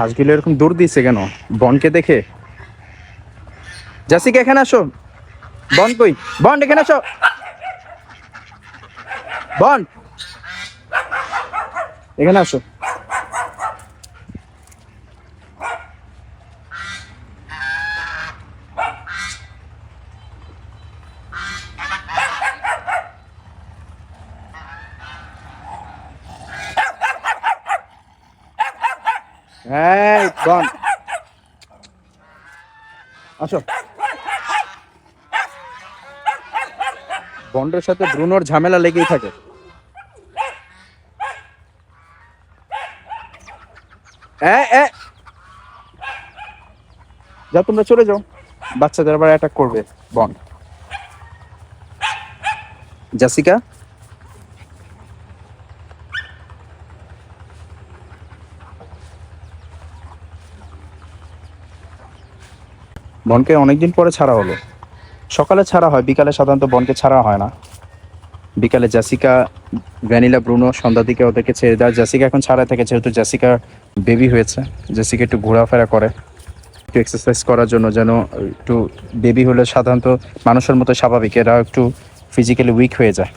হাঁসগুলো এরকম দূর দিচ্ছে কেন? বনকে দেখে? জাসিকে, এখানে আসো। বন কই? বন, এখানে আসো। বন। এখানে আসো। এই আসো। বন্ডের সাথে ব্রুনোর ঝামেলা লেগেই থাকে। যাও, তোমরা চলে যাও। বাচ্চাদের আবার অ্যাটাক করবে, বন। জাসিকা? বনকে অনেকদিন পরে ছাড়া হলো। সকালে ছাড়া হয়, বিকালে সাধারণত বনকে ছাড়া হয় না। বিকালে জাসিকা, ভ্যানিলা, ব্রুনো সন্ধ্যা দিকে ওদেরকে ছেড়ে দেয়। জাসিকা এখন ছাড়া থেকে, যেহেতু জাসিকা বেবি হয়েছে। জাসিকা একটু ঘোরাফেরা করে, একটু এক্সারসাইজ করার জন্য যেন একটু বেবি হলে সাধারণত মানুষের মতো স্বাভাবিক, এরা একটু ফিজিক্যালি উইক হয়ে যায়।